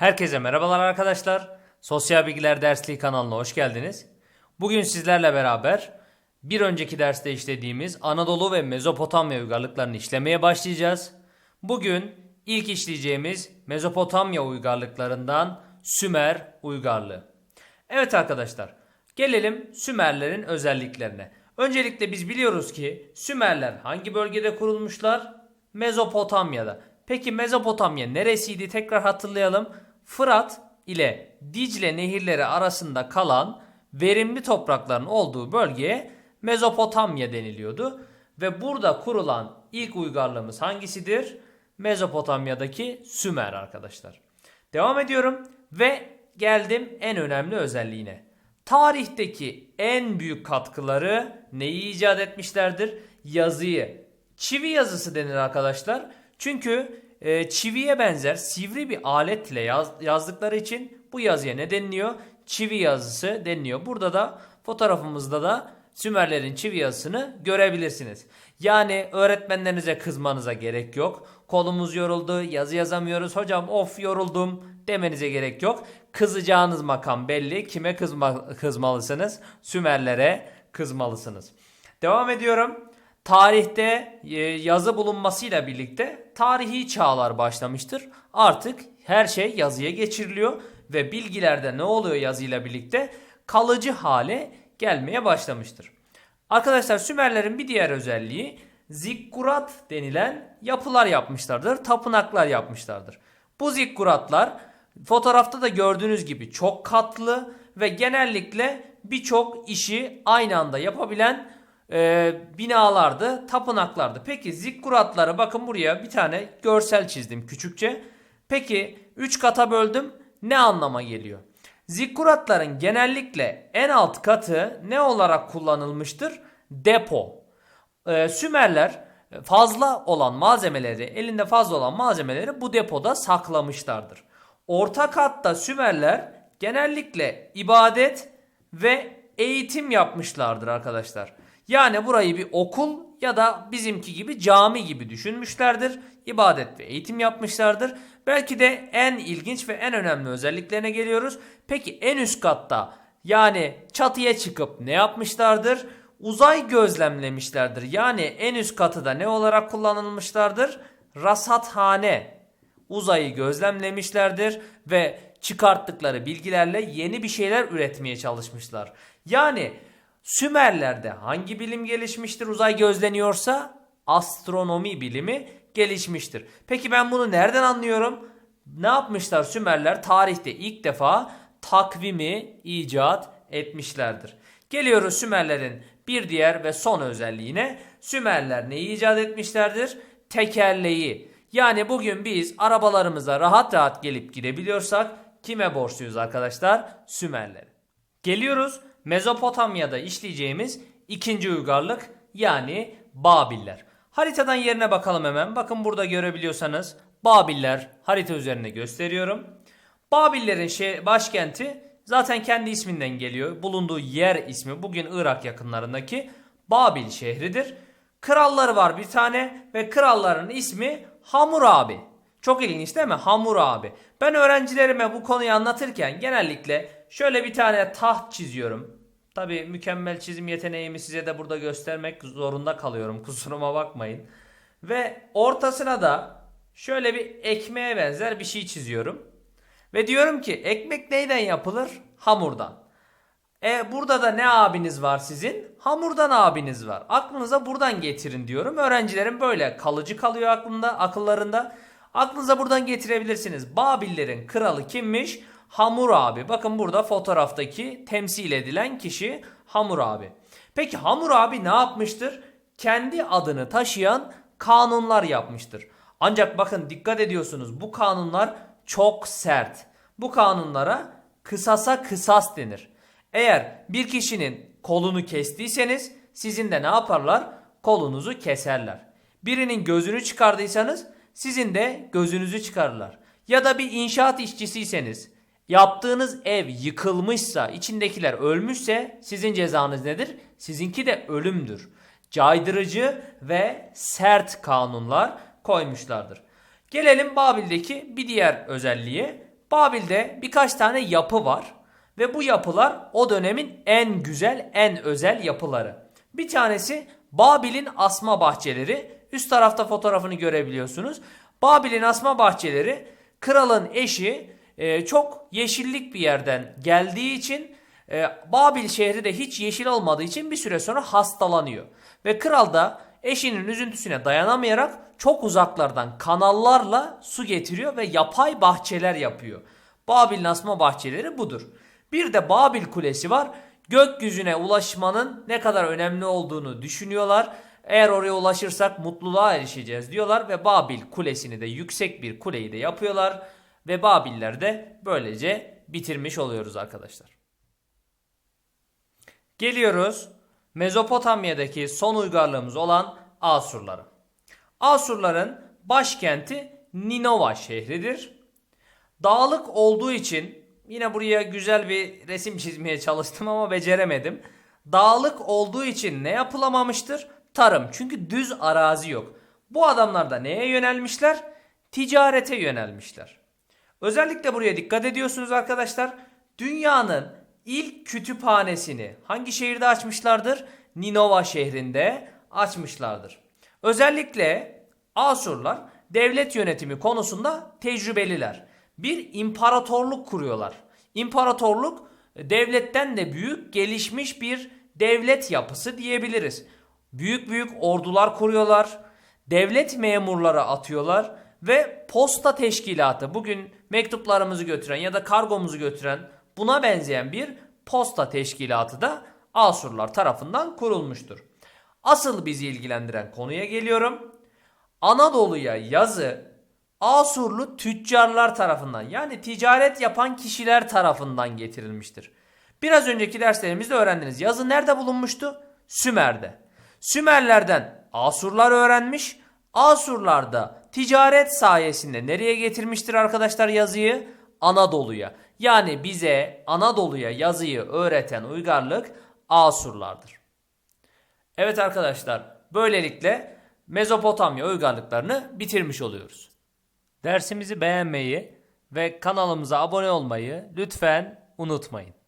Herkese merhabalar arkadaşlar. Sosyal Bilgiler Dersliği kanalına hoş geldiniz. Bugün sizlerle beraber bir önceki derste işlediğimiz Anadolu ve Mezopotamya uygarlıklarını işlemeye başlayacağız. Bugün ilk işleyeceğimiz Mezopotamya uygarlıklarından Sümer uygarlığı. Evet arkadaşlar, gelelim Sümerlerin özelliklerine. Öncelikle biz biliyoruz ki Sümerler hangi bölgede kurulmuşlar? Mezopotamya'da. Peki Mezopotamya neresiydi? Tekrar hatırlayalım. Fırat ile Dicle nehirleri arasında kalan verimli toprakların olduğu bölgeye Mezopotamya deniliyordu. Ve burada kurulan ilk uygarlığımız hangisidir? Mezopotamya'daki Sümer arkadaşlar. Devam ediyorum ve geldim en önemli özelliğine. Tarihteki en büyük katkıları neyi icat etmişlerdir? Yazıyı. Çivi yazısı denir arkadaşlar. Çünkü e, çiviye benzer sivri bir aletle yaz, yazdıkları için bu yazıya ne deniliyor? Çivi yazısı deniliyor. Burada da fotoğrafımızda da Sümerlerin çivi yazısını görebilirsiniz. Yani öğretmenlerinize kızmanıza gerek yok. Kolumuz yoruldu, yazı yazamıyoruz. Hocam of yoruldum demenize gerek yok. Kızacağınız makam belli. Kime kızma, kızmalısınız? Sümerlere kızmalısınız. Devam ediyorum. Tarihte e, yazı bulunmasıyla birlikte tarihi çağlar başlamıştır. Artık her şey yazıya geçiriliyor ve bilgilerde ne oluyor yazıyla birlikte kalıcı hale gelmeye başlamıştır. Arkadaşlar Sümerlerin bir diğer özelliği zikkurat denilen yapılar yapmışlardır, tapınaklar yapmışlardır. Bu zikkuratlar fotoğrafta da gördüğünüz gibi çok katlı ve genellikle birçok işi aynı anda yapabilen e, binalardı, tapınaklardı. Peki zikkuratları bakın buraya bir tane görsel çizdim küçükçe. Peki 3 kata böldüm ne anlama geliyor? Zikkuratların genellikle en alt katı ne olarak kullanılmıştır? Depo. Ee, Sümerler fazla olan malzemeleri, elinde fazla olan malzemeleri bu depoda saklamışlardır. Orta katta Sümerler genellikle ibadet ve eğitim yapmışlardır arkadaşlar. Yani burayı bir okul ya da bizimki gibi cami gibi düşünmüşlerdir. İbadet ve eğitim yapmışlardır. Belki de en ilginç ve en önemli özelliklerine geliyoruz. Peki en üst katta yani çatıya çıkıp ne yapmışlardır? Uzay gözlemlemişlerdir. Yani en üst katı da ne olarak kullanılmışlardır? Rasathane. Uzayı gözlemlemişlerdir ve çıkarttıkları bilgilerle yeni bir şeyler üretmeye çalışmışlar. Yani Sümerlerde hangi bilim gelişmiştir uzay gözleniyorsa? Astronomi bilimi gelişmiştir. Peki ben bunu nereden anlıyorum? Ne yapmışlar Sümerler? Tarihte ilk defa takvimi icat etmişlerdir. Geliyoruz Sümerlerin bir diğer ve son özelliğine. Sümerler neyi icat etmişlerdir? Tekerleği. Yani bugün biz arabalarımıza rahat rahat gelip gidebiliyorsak kime borçluyuz arkadaşlar? Sümerlere. Geliyoruz Mezopotamya'da işleyeceğimiz ikinci uygarlık yani Babiller. Haritadan yerine bakalım hemen. Bakın burada görebiliyorsanız Babiller harita üzerinde gösteriyorum. Babillerin şey, başkenti zaten kendi isminden geliyor. Bulunduğu yer ismi bugün Irak yakınlarındaki Babil şehridir. Kralları var bir tane ve kralların ismi Hammurabi. Çok ilginç değil mi? Hammurabi. Ben öğrencilerime bu konuyu anlatırken genellikle şöyle bir tane taht çiziyorum. Tabi mükemmel çizim yeteneğimi size de burada göstermek zorunda kalıyorum. Kusuruma bakmayın. Ve ortasına da şöyle bir ekmeğe benzer bir şey çiziyorum. Ve diyorum ki ekmek neyden yapılır? Hamurdan. E burada da ne abiniz var sizin? Hamurdan abiniz var. Aklınıza buradan getirin diyorum. Öğrencilerim böyle kalıcı kalıyor aklında, akıllarında. Aklınıza buradan getirebilirsiniz. Babillerin kralı kimmiş? Hammurabi. Bakın burada fotoğraftaki temsil edilen kişi Hammurabi. Peki Hammurabi ne yapmıştır? Kendi adını taşıyan kanunlar yapmıştır. Ancak bakın dikkat ediyorsunuz bu kanunlar çok sert. Bu kanunlara kısasa kısas denir. Eğer bir kişinin kolunu kestiyseniz sizin de ne yaparlar? Kolunuzu keserler. Birinin gözünü çıkardıysanız sizin de gözünüzü çıkarırlar. Ya da bir inşaat işçisiyseniz yaptığınız ev yıkılmışsa, içindekiler ölmüşse sizin cezanız nedir? Sizinki de ölümdür. Caydırıcı ve sert kanunlar koymuşlardır. Gelelim Babil'deki bir diğer özelliğe. Babil'de birkaç tane yapı var ve bu yapılar o dönemin en güzel, en özel yapıları. Bir tanesi Babil'in asma bahçeleri. Üst tarafta fotoğrafını görebiliyorsunuz. Babil'in asma bahçeleri kralın eşi e, çok yeşillik bir yerden geldiği için e, Babil şehri de hiç yeşil olmadığı için bir süre sonra hastalanıyor. Ve kral da eşinin üzüntüsüne dayanamayarak çok uzaklardan kanallarla su getiriyor ve yapay bahçeler yapıyor. Babil'in asma bahçeleri budur. Bir de Babil Kulesi var. Gökyüzüne ulaşmanın ne kadar önemli olduğunu düşünüyorlar. Eğer oraya ulaşırsak mutluluğa erişeceğiz diyorlar ve Babil Kulesi'ni de yüksek bir kuleyi de yapıyorlar ve Babiller de böylece bitirmiş oluyoruz arkadaşlar. Geliyoruz Mezopotamya'daki son uygarlığımız olan Asurlara. Asurların başkenti Ninova şehridir. Dağlık olduğu için yine buraya güzel bir resim çizmeye çalıştım ama beceremedim. Dağlık olduğu için ne yapılamamıştır? Tarım. Çünkü düz arazi yok. Bu adamlar da neye yönelmişler? Ticarete yönelmişler. Özellikle buraya dikkat ediyorsunuz arkadaşlar. Dünyanın ilk kütüphanesini hangi şehirde açmışlardır? Ninova şehrinde açmışlardır. Özellikle Asurlar devlet yönetimi konusunda tecrübeliler. Bir imparatorluk kuruyorlar. İmparatorluk devletten de büyük gelişmiş bir devlet yapısı diyebiliriz. Büyük büyük ordular kuruyorlar. Devlet memurları atıyorlar ve posta teşkilatı bugün mektuplarımızı götüren ya da kargomuzu götüren buna benzeyen bir posta teşkilatı da Asurlar tarafından kurulmuştur. Asıl bizi ilgilendiren konuya geliyorum. Anadolu'ya yazı Asurlu tüccarlar tarafından yani ticaret yapan kişiler tarafından getirilmiştir. Biraz önceki derslerimizde öğrendiniz. Yazı nerede bulunmuştu? Sümer'de. Sümerlerden Asurlar öğrenmiş. Asurlar da ticaret sayesinde nereye getirmiştir arkadaşlar yazıyı? Anadolu'ya. Yani bize Anadolu'ya yazıyı öğreten uygarlık Asurlardır. Evet arkadaşlar böylelikle Mezopotamya uygarlıklarını bitirmiş oluyoruz. Dersimizi beğenmeyi ve kanalımıza abone olmayı lütfen unutmayın.